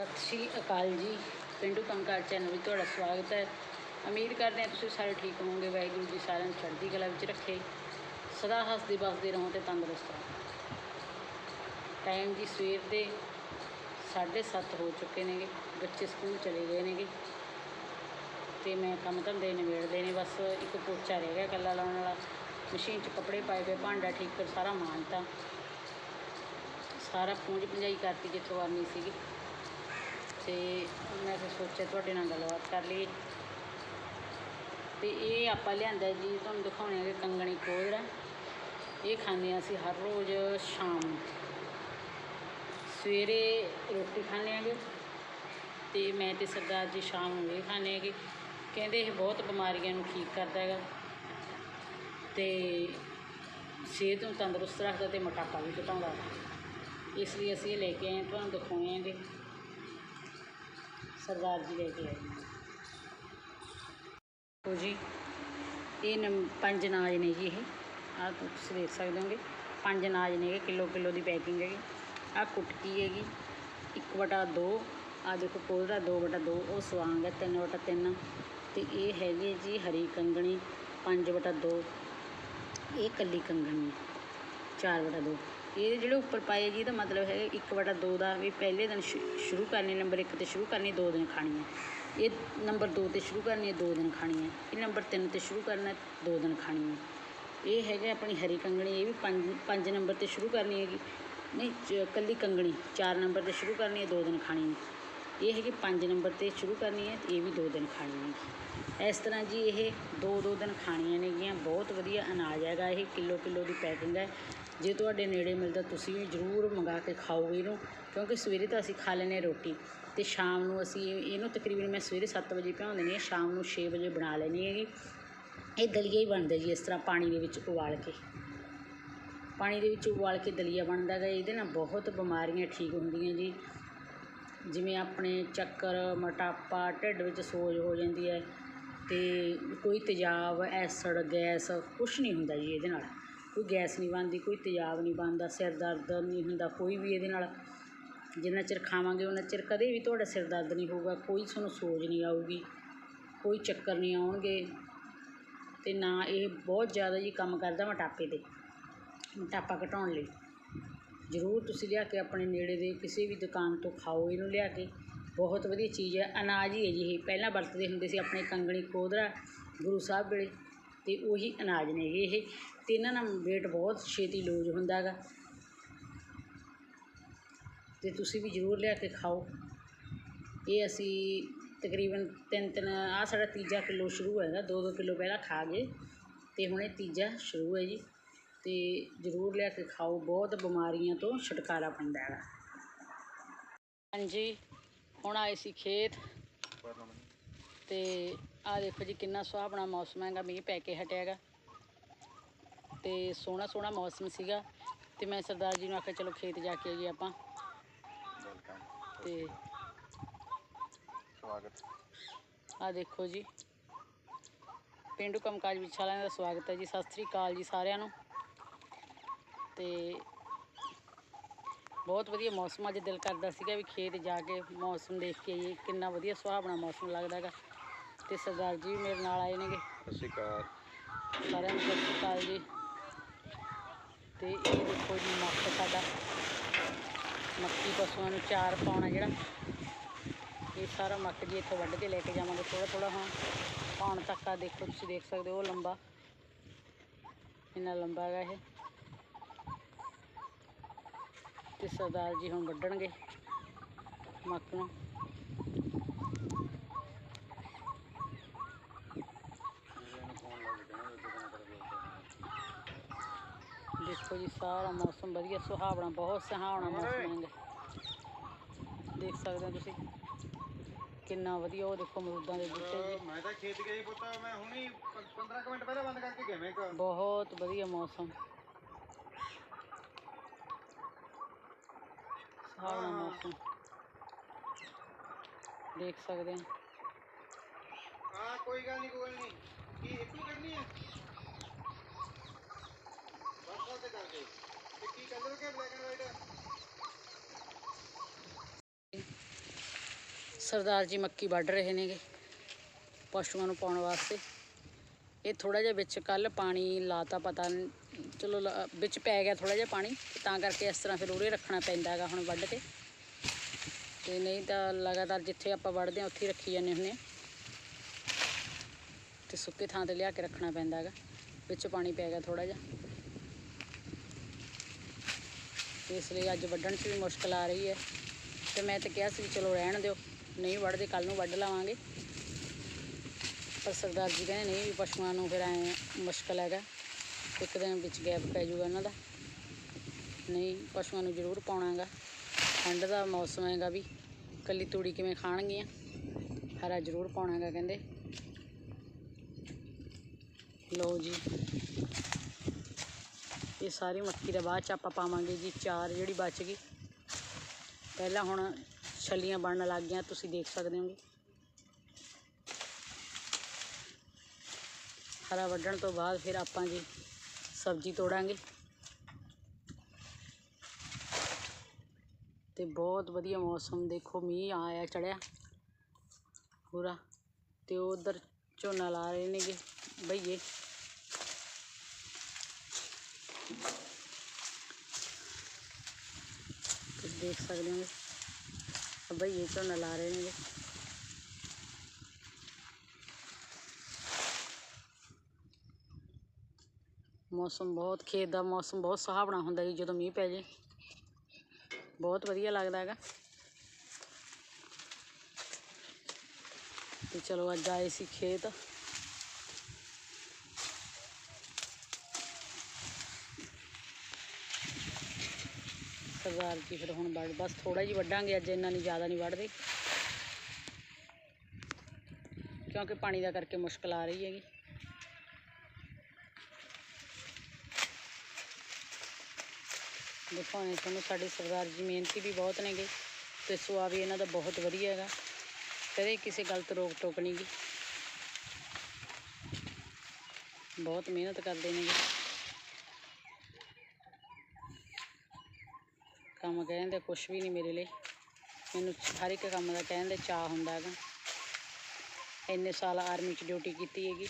ਸਤਿ ਸ਼੍ਰੀ ਅਕਾਲ ਜੀ। ਪਿੰਡੂ ਕੰਮਕਾਰ ਚੈਨਲ ਵਿੱਚ ਤੁਹਾਡਾ ਸਵਾਗਤ ਹੈ। ਉਮੀਦ ਕਰਦੇ ਹਾਂ ਤੁਸੀਂ ਸਾਰੇ ਠੀਕ ਹੋਵੋਗੇ। ਵਾਹਿਗੁਰੂ ਜੀ ਸਾਰਿਆਂ ਨੂੰ ਚੜ੍ਹਦੀ ਕਲਾ ਵਿੱਚ ਰੱਖੇ। ਸਦਾ ਹੱਸਦੇ ਵਸਦੇ ਰਹੋ ਤੇ ਤੰਦਰੁਸਤ ਰਹੋ। ਟਾਈਮ ਜੀ ਸਵੇਰ ਦੇ 7:30 ਹੋ ਚੁੱਕੇ ਨੇਗੇ। ਬੱਚੇ ਸਕੂਲ ਚਲੇ ਗਏ ਨੇਗੇ। ਤੇ ਮੈਂ ਕੰਮ ਧੰਦੇ ਨਿਬੇੜਦੇ ਨੇ। ਬਸ ਇੱਕ ਪੋਚਾ ਰਹਿ ਗਿਆ ਕੱਲਾ ਲਾਉਣ ਵਾਲਾ। ਮਸ਼ੀਨ 'ਚ ਕੱਪੜੇ ਪਾਏ ਪਏ ਭਾਂਡਾ ਠੀਕ ਕਰ, ਸਾਰਾ ਮਾਂਜਤਾ। ਸਾਰਾ ਪੂੰਝ ਭੰਜਾਈ ਕਰਤੀ ਜਿੱਥੋਂ ਆਉਣੀ ਸੀਗੀ। ਤੇ ਮੈਂ ਫਿਰ ਸੋਚਿਆ ਤੁਹਾਡੇ ਨਾਲ ਗੱਲਬਾਤ ਕਰ ਲਈਏ। ਤੇ ਇਹ ਆਪਾਂ ਲਿਆਂਦਾ ਜੀ, ਤੁਹਾਨੂੰ ਦਿਖਾਉਣੇ ਹੈਗੇ ਕੰਗਣੀ ਕੋਦਰਾ ਇਹ ਖਾਂਦੇ ਹਾਂ ਅਸੀਂ ਹਰ ਰੋਜ਼ ਸ਼ਾਮ ਨੂੰ। ਸਵੇਰੇ ਰੋਟੀ ਖਾਂਦੇ ਹੈਗੇ ਤੇ ਮੈਂ ਤੇ ਸਰਦਾਰ ਜੀ ਸ਼ਾਮ ਨੂੰ ਇਹ ਖਾਂਦੇ ਹੈਗੇ। ਕਹਿੰਦੇ ਇਹ ਬਹੁਤ ਬਿਮਾਰੀਆਂ ਨੂੰ ਠੀਕ ਕਰਦਾ ਹੈਗਾ। ਤੇ ਸਿਹਤ ਨੂੰ ਤੰਦਰੁਸਤ ਰੱਖਦਾ ਤੇ ਮੋਟਾਪਾ ਵੀ ਘਟਾਉਂਦਾ। ਇਸ ਲਈ ਅਸੀਂ ਇਹ ਲੈ ਕੇ ਆਏ ਤੁਹਾਨੂੰ ਦਿਖਾਉਣੇ ਆਂਗੇ। ਸਰਦਾਰ ਜੀ ਲੈ ਕੇ ਆਏ ਹੋ ਜੀ, ਇਹ ਨੰ ਪੰਜ ਨਾਜ ਨੇ ਜੀ ਇਹ। ਆਹ ਤੁਸੀਂ ਦੇਖ ਸਕਦੇ ਹੋਗੇ। ਪੰਜ ਨਾਜ ਨੇ ਕਿਲੋ ਕਿਲੋ ਦੀ ਪੈਕਿੰਗ ਹੈਗੀ। ਆਹ ਕੁਟਕੀ ਹੈਗੀ। ਇੱਕ ਵਟਾ ਦੋ, ਆਹ ਦੇਖੋ ਕੋਲ ਦਾ ਦੋ ਵਟਾ ਦੋ, ਉਹ ਸਵਾਂਗ ਹੈ 3/3 ਤੇ ਇਹ ਹੈਗੀ ਜੀ ਹਰੀ ਕੰਗਣੀ 5/2 ਇਹ ਕੱਲੀ ਕੰਗਣੀ 4/2 ਇਹਦੇ ਜਿਹੜੇ ਉੱਪਰ ਪਾਏ ਜੀ, ਇਹਦਾ ਮਤਲਬ ਹੈ 1/2 ਦਾ ਵੀ ਪਹਿਲੇ ਦਿਨ ਸ਼ੁਰੂ ਕਰਨੀ ਨੰਬਰ 1 ਤੇ ਸ਼ੁਰੂ ਕਰਨੀ, ਦੋ ਦਿਨ ਖਾਣੀ ਹੈ। ਇਹ ਨੰਬਰ 2 ਤੇ ਸ਼ੁਰੂ ਕਰਨੀ ਹੈ 2 ਦਿਨ ਖਾਣੀ ਹੈ। ਇਹ ਨੰਬਰ 3 ਤੇ ਸ਼ੁਰੂ ਕਰਨਾ ਦੋ ਦਿਨ ਖਾਣੀ ਹੈ। ਇਹ ਹੈਗਾ ਆਪਣੀ ਹਰੀ ਕੰਗਣੀ, ਇਹ ਵੀ 5 5 ਨੰਬਰ ਤੇ ਸ਼ੁਰੂ ਕਰਨੀ ਹੈਗੀ। ਨਹੀਂ ਕੱਲੀ ਕੰਗਣੀ, ਚਾਰ ਨੰਬਰ ਤੇ ਸ਼ੁਰੂ ਕਰਨੀ ਹੈ, ਦੋ ਦਿਨ ਖਾਣੀ ਹੈ। ਇਹ ਹੈਗੀ ਪੰਜ ਨੰਬਰ ਤੇ ਸ਼ੁਰੂ ਕਰਨੀ ਹੈ ਇਹ ਵੀ ਦੋ ਦਿਨ ਖਾਣੀ ਹੈ। ਇਸ ਤਰ੍ਹਾਂ ਜੀ ਇਹ 2-2 ਦਿਨ ਖਾਣੀਆਂ ਨੇਗੀਆਂ, ਬਹੁਤ ਵਧੀਆ ਅਨਾਜ ਹੈਗਾ, ਇਹ ਕਿਲੋ ਕਿਲੋ ਦੀ ਪੈਕਿੰਗ ਹੈ। ਜੇ ਤੁਹਾਡੇ ਨੇੜੇ ਮਿਲਦਾ ਤੁਸੀਂ ਵੀ ਜ਼ਰੂਰ ਮੰਗਾ ਕੇ ਖਾਓਗੇ ਇਹਨੂੰ ਕਿਉਂਕਿ ਸਵੇਰੇ ਤਾਂ ਅਸੀਂ ਖਾ ਲੈਂਦੇ ਹਾਂ ਰੋਟੀ ਤੇ ਸ਼ਾਮ ਨੂੰ ਅਸੀਂ ਇਹਨੂੰ ਤਕਰੀਬਨ ਮੈਂ ਸਵੇਰੇ 7 ਵਜੇ ਭਿਉਂ ਦਿੰਦੀ ਹਾਂ, ਸ਼ਾਮ ਨੂੰ 6 ਵਜੇ ਬਣਾ ਲੈਂਦੀ ਹੈਗੀ। ਇਹ ਦਲੀਆ ਹੀ ਬਣਦਾ ਜੀ ਇਸ ਤਰ੍ਹਾਂ ਪਾਣੀ ਦੇ ਵਿੱਚ ਉਬਾਲ ਕੇ। ਪਾਣੀ ਦੇ ਵਿੱਚ ਉਬਾਲ ਕੇ ਦਲੀਆ ਬਣਦਾ ਗਾ ਇਹਦੇ ਨਾਲ ਬਹੁਤ ਬਿਮਾਰੀਆਂ ਠੀਕ ਹੁੰਦੀਆਂ ਜੀ। ਜਿਵੇਂ ਆਪਣੇ ਚੱਕਰ, ਮੋਟਾਪਾ, ਢਿੱਡ ਵਿੱਚ ਸੋਜ ਹੋ ਜਾਂਦੀ ਹੈ ਤੇ ਕੋਈ ਤੇਜ਼ਾਬ, ਐਸਡ, ਗੈਸ ਕੁਛ ਨਹੀਂ ਹੁੰਦਾ ਜੀ ਇਹਦੇ ਨਾਲ। ਕੋਈ ਗੈਸ ਨਹੀਂ ਬਣਦੀ, ਕੋਈ ਤੇਜ਼ਾਬ ਨਹੀਂ ਬਣਦਾ, ਸਿਰ ਦਰਦ ਨਹੀਂ ਹੁੰਦਾ, ਕੋਈ ਵੀ ਇਹਦੇ ਨਾਲ ਜਿੰਨਾ ਚਿਰ ਖਾਵਾਂਗੇ ਉਹਨਾਂ ਚਿਰ ਕਦੇ ਵੀ ਤੁਹਾਡਾ ਸਿਰ ਦਰਦ ਨਹੀਂ ਹੋਊਗਾ, ਕੋਈ ਤੁਹਾਨੂੰ ਸੋਜ ਨਹੀਂ ਆਊਗੀ, ਕੋਈ ਚੱਕਰ ਨਹੀਂ ਆਉਣਗੇ ਅਤੇ ਨਾ ਇਹ ਬਹੁਤ ਜ਼ਿਆਦਾ ਜੀ ਕੰਮ ਕਰਦਾ ਮੋਟਾਪੇ 'ਤੇ, ਮੋਟਾਪਾ ਘਟਾਉਣ ਲਈ। ਜ਼ਰੂਰ ਤੁਸੀਂ ਲਿਆ ਕੇ ਆਪਣੇ ਨੇੜੇ ਦੇ ਕਿਸੇ ਵੀ ਦੁਕਾਨ ਤੋਂ ਖਾਓ, ਇਹਨੂੰ ਲਿਆ ਕੇ। ਬਹੁਤ ਵਧੀਆ ਚੀਜ਼ ਹੈ, ਅਨਾਜ ਹੀ ਹੈ ਜੀ ਇਹ, ਪਹਿਲਾਂ ਵਰਤਦੇ ਹੁੰਦੇ ਸੀ ਆਪਣੇ ਕੰਗਣੀ ਕੋਧਰਾ ਗੁਰੂ ਸਾਹਿਬ ਵੇਲੇ ਅਤੇ ਉਹੀ ਅਨਾਜ ਨੇ ਇਹ। ਅਤੇ ਇਹਨਾਂ ਨਾਲ ਵੇਟ ਬਹੁਤ ਛੇਤੀ ਲੂਜ਼ ਹੁੰਦਾ ਗਾ ਅਤੇ ਤੁਸੀਂ ਵੀ ਜ਼ਰੂਰ ਲਿਆ ਕੇ ਖਾਓ। ਇਹ ਅਸੀਂ ਤਕਰੀਬਨ ਤਿੰਨ ਤਿੰਨ, ਆਹ ਸਾਡਾ ਤੀਜਾ ਕਿਲੋ ਸ਼ੁਰੂ ਹੈਗਾ ਦੋ ਦੋ ਕਿਲੋ ਪਹਿਲਾਂ ਖਾ ਗਏ। ਅਤੇ ਹੁਣ ਇਹ ਤੀਜਾ ਸ਼ੁਰੂ ਹੈ ਜੀ। ਅਤੇ ਜ਼ਰੂਰ ਲਿਆ ਕੇ ਖਾਓ, ਬਹੁਤ ਬਿਮਾਰੀਆਂ ਤੋਂ ਛੁਟਕਾਰਾ ਪੈਂਦਾ ਹੈਗਾ। ਹਾਂਜੀ, ਹੁਣ ਆਏ ਸੀ ਖੇਤ। ਤੇ ਆਹ ਦੇਖੋ ਜੀ ਕਿੰਨਾ ਸੁਹਾਵਣਾ ਮੌਸਮ ਹੈਗਾ, ਮੀਂਹ ਪੈ ਕੇ ਹਟਿਆ ਹੈਗਾ। ਤੇ ਸੋਹਣਾ ਸੋਹਣਾ ਮੌਸਮ ਸੀਗਾ ਤੇ ਮੈਂ ਸਰਦਾਰ ਜੀ ਨੂੰ ਆਖਿਆ ਚਲੋ ਖੇਤ ਜਾ ਕੇ ਆਈਏ ਆਪਾਂ। ਤੇ ਸਵਾਗਤ। ਆਹ ਦੇਖੋ ਜੀ। ਪਿੰਡੂ ਕੰਮਕਾਜ ਵਿੱਚ ਵਾਲਿਆਂ ਦਾ ਸਵਾਗਤ ਹੈ ਜੀ। ਸਤਿ ਸ੍ਰੀ ਅਕਾਲ ਜੀ ਸਾਰਿਆਂ ਨੂੰ। ਤੇ ਬਹੁਤ ਵਧੀਆ ਮੌਸਮ ਅੱਜ ਦਿਲ ਕਰਦਾ ਸੀਗਾ ਵੀ ਖੇਤ ਜਾ ਕੇ ਮੌਸਮ ਦੇਖ ਕੇ ਆਈਏ। ਕਿੰਨਾ ਵਧੀਆ ਸੁਹਾਵਣਾ ਮੌਸਮ ਲੱਗਦਾ ਹੈਗਾ। ਤੇ ਸਰਦਾਰ ਜੀ ਵੀ ਮੇਰੇ ਨਾਲ ਆਏ ਨੇਗੇ। ਸਤਿ ਸ਼੍ਰੀ ਅਕਾਲ। ਸਾਰਿਆਂ ਨੂੰ ਸਤਿ ਸ਼੍ਰੀ ਅਕਾਲ ਜੀ। ਤੇ ਇਹ ਦੇਖੋ ਜੀ ਮੱਕ ਸਾਡਾ ਮੱਕੀ ਪਸ਼ੂਆਂ ਨੂੰ ਚਾਰ ਪਾਉਣਾ ਜਿਹੜਾ। ਇਹ ਸਾਰਾ ਮੱਕ ਜੀ ਇੱਥੋਂ ਵੱਢ ਕੇ ਲੈ ਕੇ ਜਾਵਾਂਗੇ ਥੋੜਾ ਥੋੜਾ ਹੁਣ ਪਾਉਣ ਤੱਕ ਆ ਦੇਖੋ, ਤੁਸੀਂ ਦੇਖ ਸਕਦੇ ਹੋ ਉਹ ਲੰਬਾ। ਇੰਨਾ ਲੰਬਾ ਹੈਗਾ ਇਹ। ਤੇ ਸਰਦਾਰ ਜੀ ਹੁਣ ਵੱਢਣਗੇ ਮੱਕ ਨੂੰ। ਦੇਖੋ ਜੀ ਸਾਰਾ ਮੌਸਮ ਵਧੀਆ ਸੁਹਾਵਣਾ ਬਹੁਤ ਸੁਹਾਵਣਾ ਮੌਸਮ ਹੈਗਾ ਦੇਖ ਸਕਦੇ ਹੋ ਤੁਸੀਂ ਕਿੰਨਾ ਵਧੀਆ ਉਹ ਦੇਖੋ ਅਮਰੂਦਾਂ ਦੇ ਬੂਟੇ ਜੀ। ਮੈਂ ਤਾਂ ਖੇਤ ਗਿਆ ਹੀ ਪੁੱਤ ਮੈਂ ਹੁਣੀ 15 ਕੁ ਮਿੰਟ ਪਹਿਲਾਂ ਬੰਦ ਕਰਕੇ ਗਿਆ ਮੈਂ ਬਹੁਤ ਵਧੀਆ ਮੌਸਮ। ਸੁਹਾਵਣਾ ਮੌਸਮ। ਦੇਖ ਸਕਦੇ ਹਾਂ। ਹਾਂ ਕੋਈ ਗੱਲ ਨਹੀਂ ਕੋਈ ਨਹੀਂ ਕੀ ਇੱਕੋ ਕਰਨੀ ਹੈ ਬਸ ਤੇ ਕਰਕੇ ਤੇ ਕੀ colour K black and white Sardar ji ਮੱਕੀ ਵੱਢ ਰਹੇ ਨੇਗੇ ਪਸ਼ੂਆਂ ਨੂੰ ਪਾਉਣ ਵਾਸਤੇ। ਇਹ ਥੋੜਾ ਜਿਹਾ ਵਿੱਚ ਕੱਲ ਪਾਣੀ ਲਾਤਾ, ਪਤਾ ਚਲੋ ਲਾ- ਵਿੱਚ ਪੈ ਗਿਆ ਥੋੜਾ ਜਿਹਾ ਪਾਣੀ, ਤਾਂ ਕਰਕੇ ਇਸ ਤਰ੍ਹਾਂ ਫਿਰ ਉਰੇ ਰੱਖਣਾ ਪੈਂਦਾ ਹੈਗਾ ਹੁਣ ਵੱਢ ਕੇ। ਤੇ ਨਹੀਂ ਤਾਂ ਲਗਾਤਾਰ ਜਿੱਥੇ ਆਪਾਂ ਵੱਢਦੇ ਹਾਂ, ਉੱਥੇ ਹੀ ਰੱਖੀ ਜਾਂਦੇ ਹੁੰਦੇ ਹਾਂ। ਤੇ ਸੁੱਕੇ ਥਾਂ ਤੇ ਲਿਆ ਕੇ ਰੱਖਣਾ ਪੈਂਦਾ ਹੈਗਾ, ਵਿੱਚ ਪਾਣੀ ਪੈ ਗਿਆ ਥੋੜਾ ਜਿਹਾ। ਇਸ ਲਈ ਅੱਜ ਵੱਢਣ 'ਚ ਵੀ ਮੁਸ਼ਕਲ ਆ ਰਹੀ ਹੈ। ਤੇ ਮੈਂ ਤਾਂ ਕਿਹਾ ਸੀ ਵੀ ਚਲੋ ਰਹਿਣ ਦਿਓ। ਨਹੀਂ ਵੱਢਦੇ ਕੱਲ ਨੂੰ ਵੱਢ ਲਵਾਂਗੇ। ਪਰ ਸਰਦਾਰ ਜੀ ਕਹਿੰਦੇ ਨਹੀਂ ਵੀ ਪਸ਼ੂਆਂ ਨੂੰ ਫਿਰ ਐ ਮੁਸ਼ਕਲ ਹੈਗਾ। ਇੱਕ ਦਿਨ ਵਿੱਚ ਗੈਪ ਪੈ ਜਾਊਗਾ ਉਹਨਾਂ ਦਾ। ਨਹੀਂ, ਪਸ਼ੂਆਂ ਨੂੰ ਜ਼ਰੂਰ ਪਾਉਣਾ ਹੈਗਾ ਠੰਡ ਦਾ ਮੌਸਮ ਹੈਗਾ ਵੀ। ਕੱਲੀ ਤੂੜੀ ਕਿਵੇਂ ਖਾਣਗੀਆਂ? ਹਰਾ ਜ਼ਰੂਰ ਪਾਉਣਾ ਹੈਗਾ ਕਹਿੰਦੇ। ਲਓ ਜੀ। ਇਹ ਸਾਰੀ ਮੱਕੀ ਦਾ ਬਾਅਦ ਚ ਆਪਾਂ ਪਾਵਾਂਗੇ ਜੀ। ਚਾਰ ਜਿਹੜੀ ਬਚ ਗਈ। ਪਹਿਲਾਂ ਹੁਣ ਛੱਲੀਆਂ ਬਣਨ ਲੱਗ ਗਈਆਂ, ਤੁਸੀਂ ਦੇਖ ਸਕਦੇ ਹੋਗੇ। ਹਰਾ ਵੱਢਣ ਤੋਂ ਬਾਅਦ ਫਿਰ ਆਪਾਂ ਜੀ ਸਬਜ਼ੀ ਤੋੜਾਂਗੇ। ਤੇ ਬਹੁਤ ਵਧੀਆ ਮੌਸਮ, ਦੇਖੋ ਮੀਂਹ ਆਇਆ ਚੜਿਆ ਪੂਰਾ, ਤੇ ਉਧਰ ਝੋਨਾ ਲਾ ਰਹੇ ਨੇਗੇ ਭਈਏ ਤੁਸੀਂ ਦੇਖ ਸਕਦੇ ਹੋ ਭਈਏ ਝੋਨਾ ਲਾ ਰਹੇ ਨੇਗੇ। ਮੌਸਮ ਬਹੁਤ, ਖੇਤ ਦਾ ਮੌਸਮ ਬਹੁਤ ਸੁਹਾਵਣਾ ਹੁੰਦਾ ਜੀ, ਜਦੋਂ ਮੀਂਹ ਪੈ ਜੇ। ਬਹੁਤ ਵਧੀਆ ਲੱਗਦਾ ਹੈਗਾ। ਤੇ ਚਲੋ ਅੱਜ ਆਏ ਸੀ ਖੇਤ। ਸਰਦਾਰ ਜੀ ਫਿਰ ਹੁਣ ਵੱਢ ਬਸ ਥੋੜਾ ਜਿਹਾ ਵੱਢਾਂਗੇ, ਅੱਜ ਇੰਨਾ ਨਹੀਂ, ਜ਼ਿਆਦਾ ਨਹੀਂ ਵੱਢਦੇ। ਕਿਉਂਕਿ ਪਾਣੀ ਦਾ ਕਰਕੇ ਮੁਸ਼ਕਲ ਆ ਰਹੀ ਹੈਗੀ। ਦਿਖਾਉਣੇ ਤੁਹਾਨੂੰ ਸਾਡੇ ਸਰਦਾਰ ਜੀ ਮਿਹਨਤੀ ਵੀ ਬਹੁਤ ਨੇਗੇ, ਤੇ ਸੁਭਾਅ ਵੀ ਇਹਨਾਂ ਦਾ ਬਹੁਤ ਵਧੀਆ ਹੈਗਾ। ਕਦੇ ਕਿਸੇ ਗੱਲ ਤੋਂ ਰੋਕ ਟੋਕ ਨਹੀਂ ਗੀ। ਬਹੁਤ ਮਿਹਨਤ ਕਰਦੇ ਨੇਗੇ। ਕੰਮ ਕਹਿੰਦੇ ਕੁਛ ਵੀ ਨਹੀਂ ਮੇਰੇ ਲਈ। ਮੈਨੂੰ ਹਰ ਇੱਕ ਕੰਮ ਦਾ ਕਹਿਣ ਦੇ ਚਾਹ ਹੁੰਦਾ ਹੈਗਾ। ਇੰਨੇ ਸਾਲ ਆਰਮੀ 'ਚ ਡਿਊਟੀ ਕੀਤੀ ਹੈਗੀ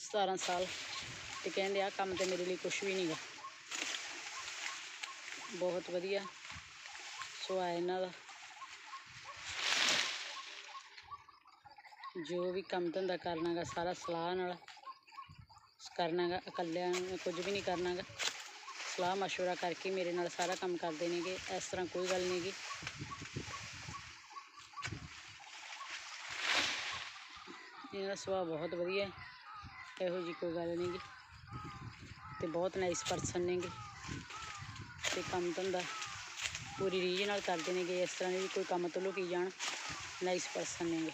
17 ਸਾਲ। ਤੇ ਕਹਿੰਦੇ ਆ, ਕੰਮ ਤੇ ਮੇਰੇ ਲਈ ਕੁਛ ਵੀ ਨਹੀਂਗਾ ਬਹੁਤ ਵਧੀਆ। ਸੁਭਾਅ ਹੈ ਇਹਨਾਂ ਦਾ। ਜੋ ਵੀ ਕੰਮ ਧੰਦਾ ਕਰਨਾਗਾ ਸਾਰਾ ਸਲਾਹ ਨਾਲ ਕਰਨਾਗਾ ਇਕੱਲਿਆਂ ਨੇ ਕੁਝ ਵੀ ਨਹੀਂ ਕਰਨਾਗਾ ਸਲਾਹ ਮਸ਼ਵਰਾ ਕਰਕੇ ਮੇਰੇ ਨਾਲ ਸਾਰਾ ਕੰਮ ਕਰਦੇ ਨੇਗੇ, ਇਸ ਤਰ੍ਹਾਂ ਕੋਈ ਗੱਲ ਨਹੀਂਗੀ। ਇਹਨਾਂ ਦਾ ਸੁਭਾਅ ਬਹੁਤ ਵਧੀਆ ਹੈ ਇਹੋ ਜੀ ਕੋਈ ਗੱਲ ਨਹੀਂਗੀ। ਤੇ ਬਹੁਤ ਨਾਈਸ ਪਰਸਨ ਨੇਗੇ। ਤੇ ਕੰਮ ਧੰਦਾ ਪੂਰੀ ਰੀਝ ਨਾਲ ਕਰਦੇ ਨੇਗੇ, ਇਸ ਤਰ੍ਹਾਂ ਦੇ ਵੀ ਕੋਈ ਕੰਮ ਤੋਂ ਲੁਕੀ ਜਾਣ ਨਾਈਸ ਪਰਸਨ ਨੇਗੇ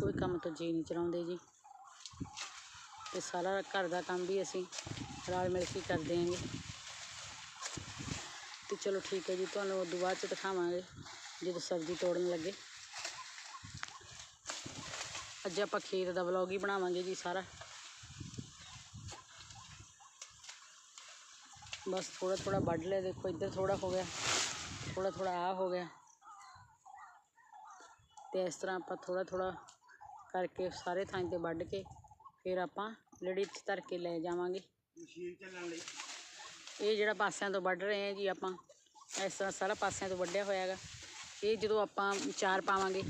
ਕੋਈ ਕੰਮ ਤੋਂ ਜੀ ਨਹੀਂ ਚਲਾਉਂਦੇ ਜੀ। ਤੇ ਸਾਰਾ ਘਰ ਦਾ ਕੰਮ ਵੀ ਅਸੀਂ ਰਲ ਮਿਲ ਕੇ ਕਰਦੇ ਆਂਗੇ ਤੇ ਚਲੋ ਠੀਕ ਹੈ ਜੀ, ਤੁਹਾਨੂੰ ਉਦੋਂ ਬਾਅਦ ਚ ਦਿਖਾਵਾਂਗੇ ਜਦੋਂ ਸਬਜ਼ੀ ਤੋੜਨ ਲੱਗੇ। ਅੱਜ ਆਪਾਂ ਖੇਤ ਦਾ ਵਲੌਗ ਹੀ ਬਣਾਵਾਂਗੇ ਜੀ ਸਾਰਾ। ਬਸ ਥੋੜਾ ਥੋੜਾ ਵੱਢ ਲਿਆ, ਦੇਖੋ ਇੱਧਰ ਥੋੜਾ ਹੋ ਗਿਆ ਥੋੜਾ ਥੋੜਾ ਆ ਹੋ ਗਿਆ। ਤੇ ਇਸ ਤਰ੍ਹਾਂ ਆਪਾਂ ਥੋੜਾ ਥੋੜਾ ਕਰਕੇ ਸਾਰੇ ਥਾਂ ਤੇ ਵੱਢ ਕੇ ਫਿਰ ਆਪਾਂ ਲੜੀ 'ਚ ਧਰ ਕੇ ਲੈ ਜਾਵਾਂਗੇ। ਇਹ ਜਿਹੜਾ ਪਾਸਿਆਂ ਤੋਂ ਵੱਢ ਰਹੇ ਹਾਂ ਜੀ ਆਪਾਂ ਇਸ ਤਰ੍ਹਾਂ ਸਾਰਾ ਪਾਸਿਆਂ ਤੋਂ ਵੱਢਿਆ ਹੋਇਆ ਹੈਗਾ। ਇਹ ਜਦੋਂ ਆਪਾਂ ਚਾਰ ਪਾਵਾਂਗੇ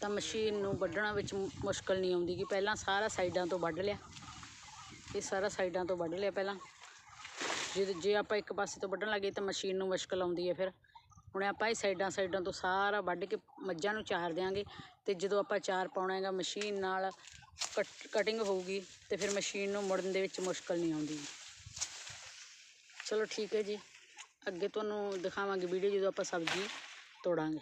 ਤਾਂ ਮਸ਼ੀਨ ਨੂੰ ਵੱਢਣਾ ਵਿੱਚ ਮੁਸ਼ਕਲ ਨਹੀਂ ਆਉਂਦੀ ਕਿ ਪਹਿਲਾਂ ਸਾਰਾ ਸਾਈਡਾਂ ਤੋਂ ਵੱਢ ਲਿਆ। ਇਹ ਸਾਰਾ ਸਾਈਡਾਂ ਤੋਂ ਵੱਢ ਲਿਆ ਪਹਿਲਾਂ। ਜੇ ਜੇ ਆਪਾਂ ਇੱਕ ਪਾਸੇ ਤੋਂ ਵੱਢਣ ਲੱਗੇ ਤਾਂ ਮਸ਼ੀਨ ਨੂੰ ਮੁਸ਼ਕਲ ਆਉਂਦੀ ਹੈ ਫਿਰ। ਹੁਣ ਆਪਾਂ ਇਹ ਸਾਈਡਾਂ ਸਾਈਡਾਂ ਤੋਂ ਸਾਰਾ ਵੱਢ ਕੇ ਮੱਝਾਂ ਨੂੰ ਚਾਰ ਦਿਆਂਗੇ ਅਤੇ ਜਦੋਂ ਆਪਾਂ ਚਾਰ ਪਾਉਣਾ ਹੈਗਾ ਮਸ਼ੀਨ ਨਾਲ ਕਟ ਕਟਿੰਗ ਹੋਊਗੀ ਤੇ ਫਿਰ ਮਸ਼ੀਨ ਨੂੰ ਮੁੜਨ ਦੇ ਵਿੱਚ ਮੁਸ਼ਕਲ ਨਹੀਂ ਆਉਂਦੀ। ਚਲੋ ਠੀਕ ਹੈ ਜੀ, ਅੱਗੇ ਤੁਹਾਨੂੰ ਦਿਖਾਵਾਂਗੇ ਵੀਡੀਓ ਜਦੋਂ ਆਪਾਂ ਸਬਜ਼ੀ ਤੋੜਾਂਗੇ।